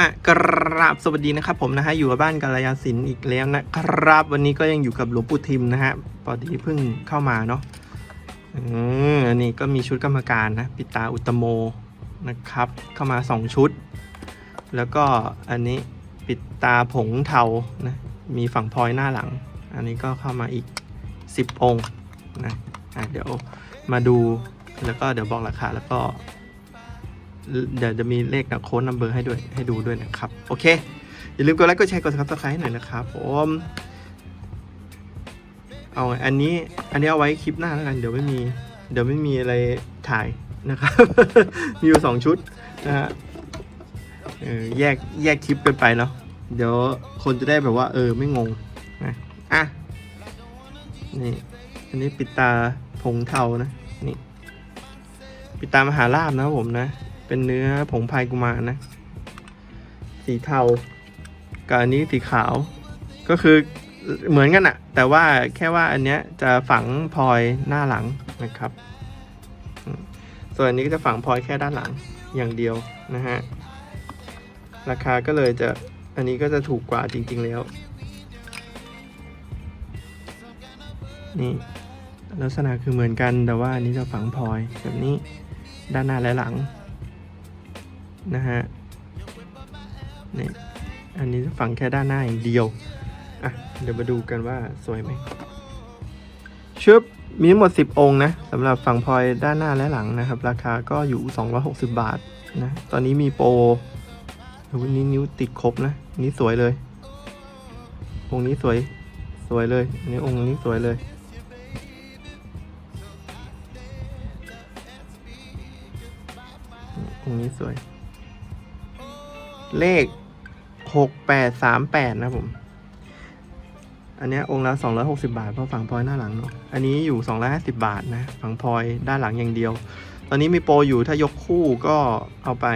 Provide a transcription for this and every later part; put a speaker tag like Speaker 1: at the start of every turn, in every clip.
Speaker 1: อะกราบสวัสดีนะครับผมนะฮะอยู่กับบ้านกัลยาศิลป์อีกแล้วนะครับ วันนี้ก็ยังอยู่กับหลวงปู่ทิมนะฮะพอดีเพิ่งเข้ามาเนาะอืมอันนี้ก็มีชุดกรรมการนะปิตาอุตโมนะครับ เข้ามาสองชุด แล้วก็อันนี้ปิดตาผงเทานะมีฝั่งพลอยหน้าหลัง อันนี้ก็เข้ามาอีก 10 องค์นะอะเดี๋ยวมาดูแล้วก็เดี๋ยวบอกราคาแล้วก็ เดี๋ยวจะมีเลขนะโค้ดนัมเบอร์ให้ด้วยให้ดูด้วยนะครับ โอเค อย่าลืมกดไลค์กดแชร์กดซับสไครต์หน่อยนะครับผมเอาอันนี้อันนี้เอาไว้คลิปหน้าแล้วกัน เดี๋ยวไม่มี เดี๋ยวไม่มีอะไรถ่ายนะครับ มีอยู่สองชุดนะฮะเออแยกแยกคลิปกันไปเนาะเดี๋ยวคนจะได้แบบว่า เออไม่งงนะอะนี่อันนี้ปิดตาผงเทานะนี่ปิดตามหาลาบนะผมนะ เป็นเนื้อผงพายกุมารนะ สีเทากับอันนี้สีขาว ก็คือเหมือนกันอะแต่ว่าแค่ว่าอันเนี้ยจะฝังพลอยหน้าหลังนะครับ ส่วนอันนี้ก็จะฝังพลอยแค่ด้านหลังอย่างเดียวนะฮะ ราคาก็เลยจะอันนี้ก็จะถูกกว่าจริง ๆแล้ว นี่ลักษณะคือเหมือนกันแต่ว่าอันนี้จะฝังพลอยแบบนี้ด้านหน้าและหลัง นะฮะนี่อันนี้ฝังแค่ด้านหน้าอย่างเดียว อะ เดี๋ยวมาดูกันว่าสวยไหมชึบมีทั้งหมด 10 องค์นะสำหรับฝั่งพลอยด้านหน้าและหลังนะครับ ราคาก็อยู่ 260 บาทนะ ตอนนี้มีโปรโอ้โหนี้นิ้วติดครบนะนนี้สวยเลย องค์นี้สวย สวยเลยอันนี้องค์นี้สวยเลย องค์นี้สวย เลขหกแปดสามแปดนะผม อันนี้องค์ละสองร้อยหกสิบาท เพราะฝั่งพลอยหน้าหลังเนาะ อันนี้อยู่สองร้อยห้าสิบาทนะ ฝั่งพลอยด้านหลังอย่างเดียว ตอนนี้มีโปรอยู่ถ้ายกคู่ก็เอาไป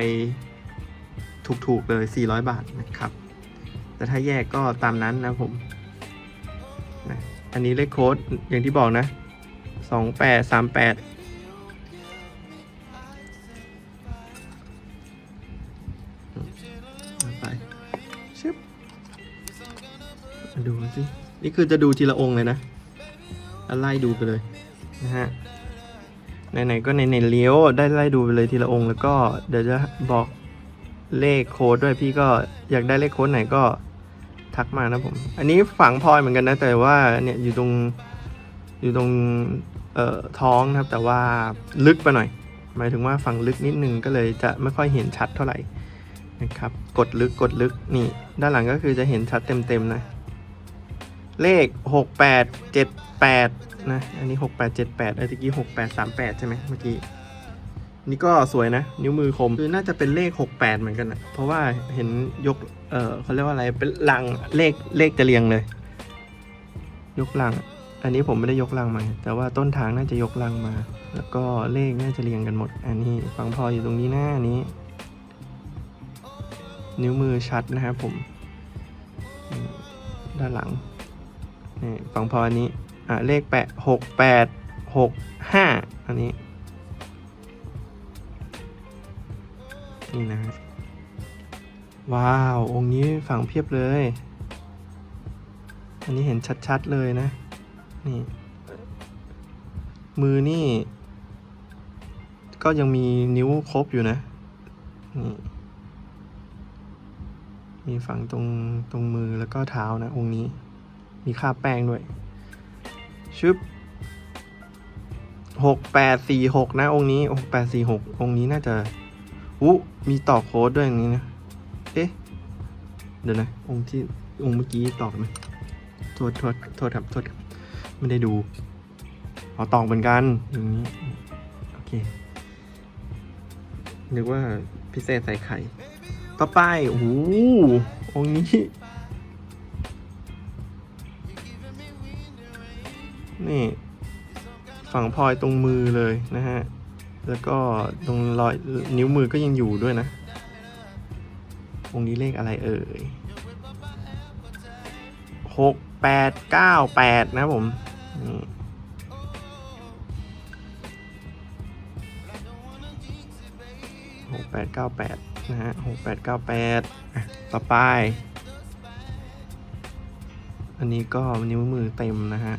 Speaker 1: ถูกๆเลยสี่ร้อยบาทนะครับ แต่ถ้าแยกก็ตามนั้นนะผมนะอันนี้เลขโค้ดอย่างที่บอกนะสองแปดสามแปด สิ นี่คือจะดูทีละองค์เลยนะไล่ดูไปเลยนะฮะไหนๆก็ในๆเลี้ยวได้ไล่ดูไปเลยทีละองค์แล้วก็เดี๋ยวจะบอกเลขโค้ดด้วยพี่ก็อยากได้เลขโค้ดไหนก็ทักมานะผม อันนี้ฝังพลอยเหมือนกันนะแต่ว่าเนี่ยอยู่ตรงอยู่ตรงเอ่อท้องนะครับ แต่ว่าลึกไปหน่อย หมายถึงว่าฝังลึกนิดนึงก็เลยจะไม่ค่อยเห็นชัดเท่าไหร่นะครับ กดลึกกดลึกนี่ ด้านหลังก็คือจะเห็นชัดเต็มๆนะ เลข 6878 นะ อันนี้ 6878ไอ้ตะกี้ 6838 ใช่ไหมเมื่อกี้ นี่ก็สวยนะ นิ้วมือคม คือน่าจะเป็นเลข 68 เหมือนกันนะเพราะว่าเห็นยก เออเขาเรียกว่าอะไร เป็นลังเลขเลขจะเรียงเลย ยกลัง อันนี้ผมไม่ได้ยกลังมา แต่ว่าต้นทางน่าจะยกลังมา แล้วก็เลขน่าจะเรียงกันหมด อันนี้ฟังพออยู่ตรงนี้หน้านี้ นิ้วมือชัดนะครับผมอืมด้านหลัง นี่ฝั่งพออันนี้อะเลขแปดหกแปดหกห้าอันนี้ นี่นะ ว้าว องค์นี้ฝั่งเพียบเลย อันนี้เห็นชัดๆเลยนะ นี่ มือนี่ ก็ยังมีนิ้วครบอยู่นะ นี่มีฝั่งตรงตรงมือแล้วก็เท้านะ องค์นี้ มีคราแป้งด้วยชึบหกแปดสี่หกนะ องค์นี้หกแปดสี่หกองค์นี้น่าจะอู้มีต่อโค้ดด้วยอย่างนี้นะ เอ๊ะ เดี๋ยวนะ องค์ที่องค์เมื่อกี้ตอกไหมโทษโทษโทษครับโทษครับไม่ได้ดูเอาตอกเหมือนกันอย่างนี้ โอเค นึกว่าพิเศษใส่ไข่ ต่อไปโอ้โหองค์นี้ นี่ฝั่งพลอยตรงมือเลยนะฮะ แล้วก็ตรงรอยนิ้วมือก็ยังอยู่ด้วยนะ องนี้เลขอะไรเอ่ยหกแปดเก้าแปดนะผมหกแปดเก้าแปดนะฮะหกแปดเก้าแปดต่อไป อันนี้ก็นิ้วมือเต็มนะฮะ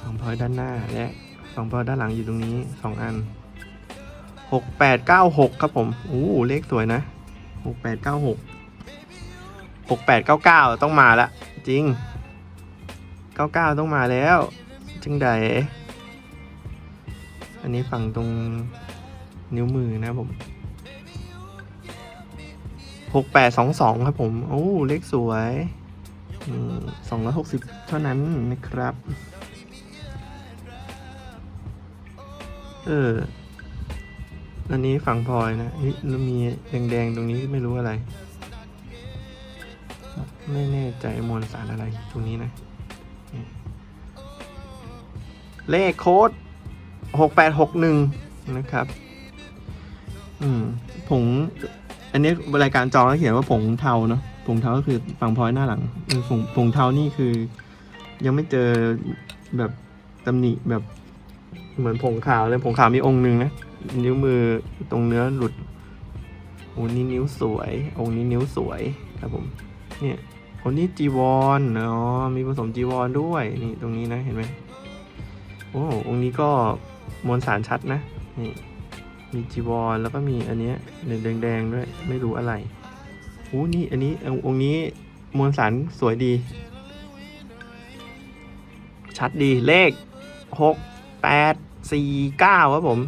Speaker 1: สองพอยด้านหน้าและสองพอยด้านหลังอยู่ตรงนี้สองอันหกแปดเก้าหกครับผมโอ้เลขสวยนะหกแปดเก้าหกหกแปดเก้าเก้าต้องมาละจริงเก้าเก้าต้องมาแล้ว จึงใด อันนี้ฝั่งตรงนิ้วมือนะผมหกแปดสองสองครับผม โอ้เลขสวย สองร้อยหกสิบเท่านั้นนะครับ เออ อันนี้ฝั่งพลอยนะเฮ้ยแล้วมีแดงๆ ตรงนี้ไม่รู้อะไร ไม่แน่ใจมวลสารอะไรตรงนี้นะ เลขโค้ดหกแปดหกหนึ่งนะครับ อืม ผง อันนี้รายการจองแล้วเขียนว่าผงเทาเนาะ ผงเท้าก็คือฝั่งพลอยหน้าหลังเออผงผงเท้านี่คือ ยังไม่เจอแบบตำหนิแบบเหมือนผงขาวเลยผงขาวมีองค์หนึ่งนะนิ้วมือตรงเนื้อหลุดโอ้นี่นิ้วสวย องค์นี้นิ้วสวยครับผมเนี่ยคนนี้จีวรเนาะมีผสมจีวรด้วยนี่ตรงนี้นะเห็นไหมโอ้องค์นี้ก็มวลสารชัดนะนี่มีจีวรแล้วก็มีอันเนี้ยแดงๆด้วย ไม่รู้อะไร โอ้นี่อันนี้องค์นี้มวลสารสวยดี ชัดดีเลขหกแปดสี่เก้าครับผม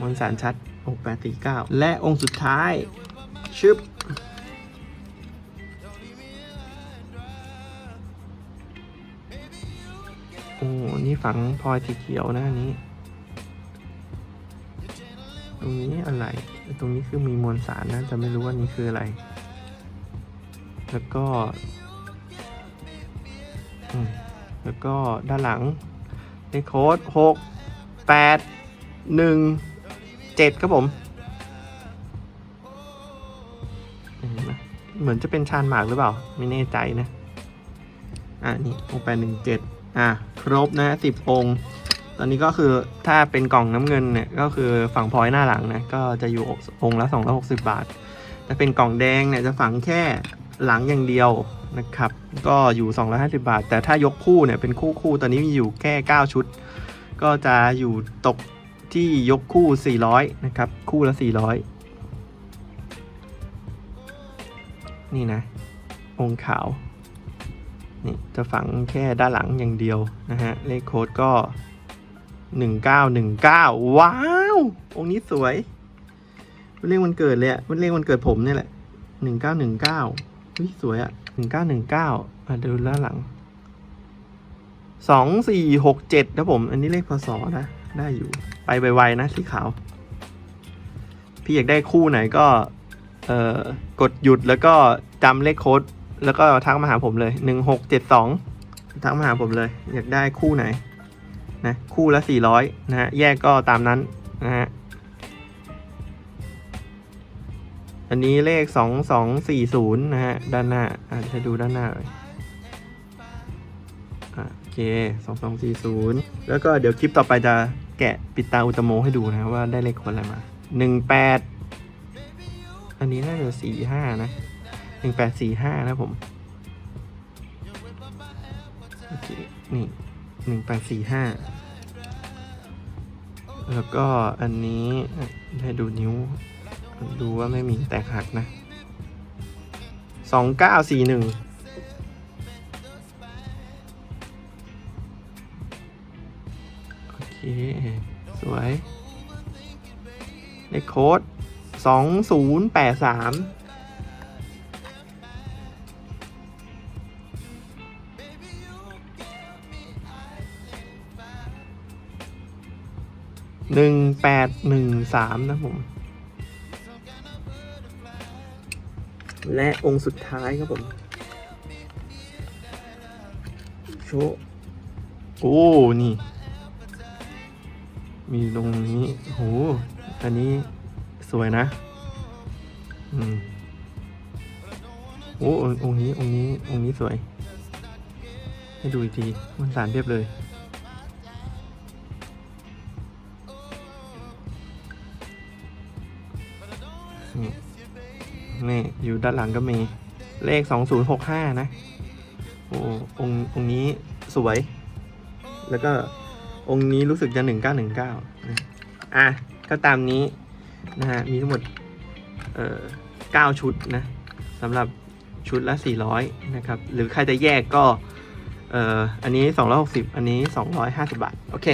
Speaker 1: มวลสารชัดหกแปดสี่เก้าและองค์สุดท้าย ชึบโอ้นี่ฝังพลอยสีเขียวนะนี้ ตรงนี้อะไร ตรงนี้คือมีมวลสารนะแต่ไม่รู้ว่านี่คืออะไร แล้วก็ แล้วก็ด้านหลังเลขโค้ดหกแปดหนึ่งเจ็ดครับผมเหมเหมือนจะเป็นชานหมากหรือเปล่า ไม่แน่ใจนะ อะ นี่หกแปดหนึ่งเจ็ดอะ ครบนะสิบองค์ ตอนนี้ก็คือถ้าเป็นกล่องน้ำเงินเนี่ยก็คือฝังพลอยหน้าหลังนะก็จะอยู่องค์ละ 260 บาทถ้าเป็นกล่องแดงเนี่ยจะฝังแค่หลังอย่างเดียวนะครับ ก็อยู่ 250 บาท แต่ถ้ายกคู่เนี่ยเป็นคู่คู่ตอนนี้มีอยู่แค่ 9 ชุด ก็จะอยู่ตกที่ยกคู่ 400 นะครับ คู่ละ 400 นี่นะ องค์ขาว นี่จะฝังแค่ด้านหลังอย่างเดียวนะฮะ เลขโค้ดก็ หนึ่งเก้าหนึ่งเก้าว้าว องค์นี้สวยเป็นเลขวันเกิดเลยอะเป็นเลขวันเกิดผมเนี่ยแหละหนึ่งเก้าหนึ่งเก้าวิสวยอะหนึ่งเก้าหนึ่งเก้าอะดูด้านหลังสองสี่หกเจ็ดนะผม อันนี้เลขพศนะ ได้อยู่ ไปไวๆนะสีขาว พี่อยากได้คู่ไหนก็ เอ่อกดหยุดแล้วก็จำเลขโค้ด แล้วก็ทักมาหาผมเลยหนึ่งหกเจ็ดสองทักมาหาผมเลย อยากได้คู่ไหน นะคู่ละ 400นะฮะแยกก็ตามนั้นนะฮะอันนี้เลข 2240 นะฮะ ด้านหน้าอะให้ดูด้านหน้าเลยอะโอเค 2240 แล้วก็เดี๋ยวคลิปต่อไปจะแกะปิดตาอุตโมให้ดูนะว่าได้เลขคนอะไรมา 18 อันนี้น่าจะ45 นะ 1845 นะผม โอเค นี่ หนึ่งแปดสี่ห้าแล้วก็อันนี้ให้ดูนิ้ว ดูว่าไม่มีแตกหักนะสองเก้าสี่หนึ่งโอเค สวยเลขโค้ดสองศูนย์แปดสาม หนึ่งแปดหนึ่งสามนะผม และองค์สุดท้ายครับผม โชโอ้ นี่ มีตรงนี้โหอันนี้สวยนะ อืมโอ้องค์องค์นี้ องค์นี้ องค์นี้สวย ให้ดูอีกทีมันสารเรียบเลย นี่นี่อยู่ด้านหลังก็มีเลขสองศูนย์หกห้านะ โอ้ององนี้สวย แล้วก็องค์นี้รู้สึกจะหนึ่งเก้าหนึ่งเก้าอะ ก็ตามนี้นะฮะ มีทั้งหมด เอ่อเก้าชุดนะสำหรับชุดละ 400 นะครับ หรือใครจะแยกก็ เอ่อ อันนี้ 260 อันนี้ 250 บาท โอเค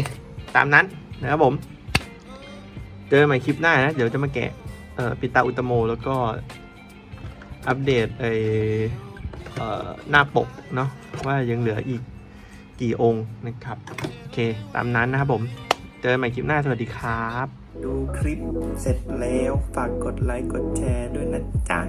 Speaker 1: ตามนั้นนะครับผม เจอกันใหม่คลิปหน้านะ เดี๋ยวจะมาแกะ เอ่อปิตาอุตโม แล้วก็อัปเดตไอเอ่อหน้าปกเนาะว่ายังเหลืออีกกี่องค์นะครับ โอเค ตามนั้นนะครับผม เจอกันใหม่คลิปหน้าสวัสดีครับ ดูคลิปเสร็จแล้วฝากกดไลค์กดแชร์ด้วยนะจ๊ะ